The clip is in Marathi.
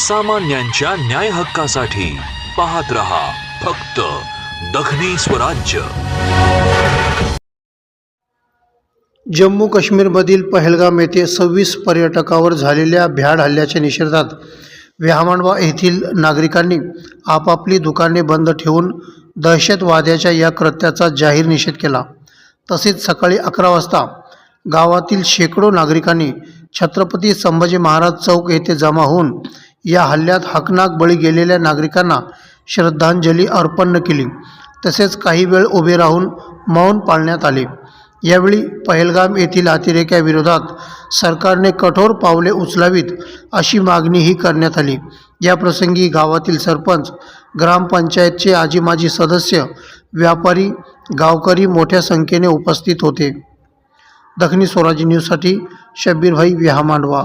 सामान्यांच्या न्याय हक्कासाठी पाहत रहा फक्त दखनी स्वराज्य. जम्मू काश्मीरमधील पहलगाम येथे सव्वीस पर्यटकावर झालेल्या भ्याड हल्ल्याच्या निषेधात व्याहामांडवा येथील नागरिकांनी आपापली दुकाने बंद ठेवून दहशतवाद्याच्या या कृत्याचा जाहीर निषेध केला. तसेच सकाळी अकरा वाजता गावातील शेकडो नागरिकांनी छत्रपती संभाजी महाराज चौक येथे जमा होऊन या हल्ल्यात हकनाक बळी गेलेल्या नागरिकांना श्रद्धांजली अर्पण केली. तसेच काही वेळ उभे राहून मौन पाळण्यात आले. यावेळी पहलगाम येथील अतिरेक्याविरोधात सरकारने कठोर पावले उचलावीत अशी मागणीही करण्यात आली. याप्रसंगी गावातील सरपंच ग्रामपंचायतचे आजी माजी सदस्य व्यापारी गावकरी मोठ्या संख्येने उपस्थित होते. दखनी स्वराज्य न्यूजसाठी शब्बीरभाई विहामांडवा.